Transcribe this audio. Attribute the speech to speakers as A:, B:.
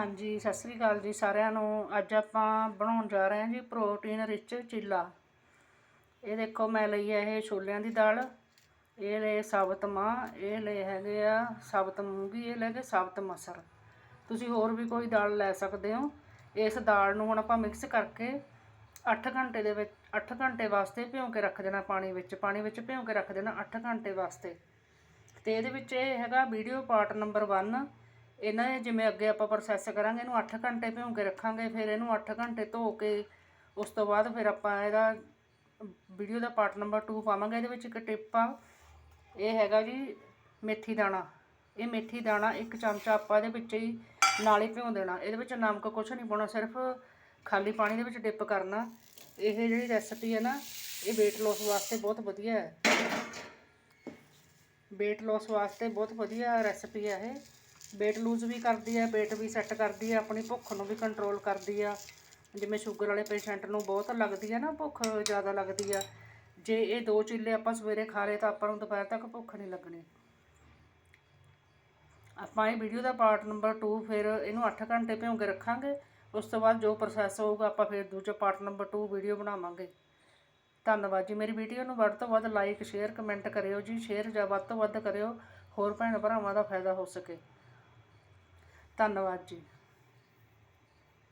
A: ਹਾਂਜੀ, ਸਤਿ ਸ੍ਰੀ ਅਕਾਲ ਜੀ ਸਾਰਿਆਂ ਨੂੰ। ਅੱਜ ਆਪਾਂ ਬਣਾਉਣ ਜਾ ਰਹੇ ਹਾਂ ਜੀ ਪ੍ਰੋਟੀਨ ਰਿਚ ਚੀਲਾ। ਇਹ ਦੇਖੋ, ਮੈਂ ਲਈ ਹੈ ਇਹ ਛੋਲਿਆਂ ਦੀ ਦਾਲ। ਇਹ ਲਏ ਸਾਬਤ ਮਾਂ ਇਹ ਲਏ ਹੈਗੇ ਆ ਸਾਬਤ ਮੂੰਗੀ, ਇਹ ਲੈ ਕੇ ਸਾਬਤ ਮਸਰ। ਤੁਸੀਂ ਹੋਰ ਵੀ ਕੋਈ ਦਾਲ ਲੈ ਸਕਦੇ ਹੋ। ਇਸ ਦਾਲ ਨੂੰ ਹੁਣ ਆਪਾਂ ਮਿਕਸ ਕਰਕੇ 8 ਘੰਟੇ ਦੇ ਵਿੱਚ 8 ਘੰਟੇ ਵਾਸਤੇ ਭਿਉਂ ਕੇ ਰੱਖ ਦੇਣਾ ਪਾਣੀ ਵਿੱਚ। ਪਾਣੀ ਵਿੱਚ ਭਿਉਂ ਕੇ ਰੱਖ ਦੇਣਾ 8 ਘੰਟੇ ਵਾਸਤੇ। ਤੇ ਇਹਦੇ ਵਿੱਚ ਇਹ ਹੈਗਾ ਵੀਡੀਓ ਪਾਰਟ ਨੰਬਰ 1 ਇਹਨਾਂ ਦੇ ਜਿਵੇਂ ਅੱਗੇ ਆਪਾਂ ਪ੍ਰੋਸੈਸ ਕਰਾਂਗੇ, ਇਹਨੂੰ 8 ਘੰਟੇ ਭਿਉਂ ਕੇ ਰੱਖਾਂਗੇ, ਫਿਰ ਇਹਨੂੰ 8 ਘੰਟੇ ਧੋ ਕੇ ਉਸ ਤੋਂ ਬਾਅਦ ਫਿਰ ਆਪਾਂ ਇਹਦਾ ਵੀਡੀਓ ਦਾ ਪਾਰਟ ਨੰਬਰ 2 ਪਾਵਾਂਗੇ, ਇਹਦੇ ਵਿੱਚ ਇੱਕ ਟਿਪ ਆ, ਇਹ ਹੈਗਾ ਜੀ ਮੇਥੀ ਦਾਣਾ। ਇਹ ਮੇਥੀ ਦਾਣਾ ਇੱਕ ਚਮਚਾ ਆਪਾਂ ਇਹਦੇ ਵਿੱਚ ਹੀ ਨਾਲ ਹੀ ਭਿਉਂ ਦੇਣਾ। ਇਹਦੇ ਵਿੱਚ ਨਮਕ ਕੁਛ ਨਹੀਂ ਪਾਉਣਾ, ਸਿਰਫ ਖਾਲੀ ਪਾਣੀ ਦੇ ਵਿੱਚ ਡਿਪ ਕਰਨਾ। ਇਹ ਜਿਹੜੀ ਰੈਸਪੀ ਹੈ ਨਾ, ਇਹ weight loss ਵਾਸਤੇ ਬਹੁਤ ਵਧੀਆ ਹੈ। weight loss ਵਾਸਤੇ ਬਹੁਤ ਵਧੀਆ ਰੈਸਪੀ ਹੈ ਇਹ। Weight lose ਵੀ ਕਰਦੀ ਹੈ, weight ਵੀ ਸੈੱਟ ਕਰਦੀ ਹੈ, ਆਪਣੀ ਭੁੱਖ ਨੂੰ ਵੀ ਕੰਟਰੋਲ ਕਰਦੀ ਆ। ਜਿਵੇਂ ਸ਼ੂਗਰ ਵਾਲੇ ਪੇਸ਼ੈਂਟ ਨੂੰ ਬਹੁਤ ਲੱਗਦੀ ਹੈ ਨਾ, ਭੁੱਖ ਜ਼ਿਆਦਾ ਲੱਗਦੀ ਆ। ਜੇ ਇਹ ਦੋ ਚੀਲੇ ਆਪਾਂ ਸਵੇਰੇ ਖਾ ਲਏ ਤਾਂ ਆਪਾਂ ਨੂੰ ਦੁਪਹਿਰ ਤੱਕ ਭੁੱਖ ਨਹੀਂ ਲੱਗਣੀ। ਆਪਾਂ ਇਹ ਵੀਡੀਓ ਦਾ ਪਾਰਟ ਨੰਬਰ 2 ਫਿਰ ਇਹਨੂੰ 8 ਘੰਟੇ ਭਿਉਂ ਕੇ ਰੱਖਾਂਗੇ। ਉਸ ਤੋਂ ਬਾਅਦ ਜੋ ਪ੍ਰੋਸੈਸ ਹੋਊਗਾ, ਆਪਾਂ ਫਿਰ ਦੂਜਾ ਪਾਰਟ ਨੰਬਰ 2 ਵੀਡੀਓ ਬਣਾਵਾਂਗੇ। ਧੰਨਵਾਦ ਜੀ। ਮੇਰੀ ਵੀਡੀਓ ਨੂੰ ਵੱਧ ਤੋਂ ਵੱਧ ਲਾਈਕ ਸ਼ੇਅਰ ਕਮੈਂਟ ਕਰਿਓ ਜੀ। ਸ਼ੇਅਰ ਜਾਂ ਵੱਧ ਤੋਂ ਵੱਧ ਕਰਿਓ। ਹੋਰ ਭੈਣ ਭਰਾਵਾਂ ਦਾ ਫਾਇਦਾ ਹੋ ਸਕੇ। ਧੰਨਵਾਦ ਜੀ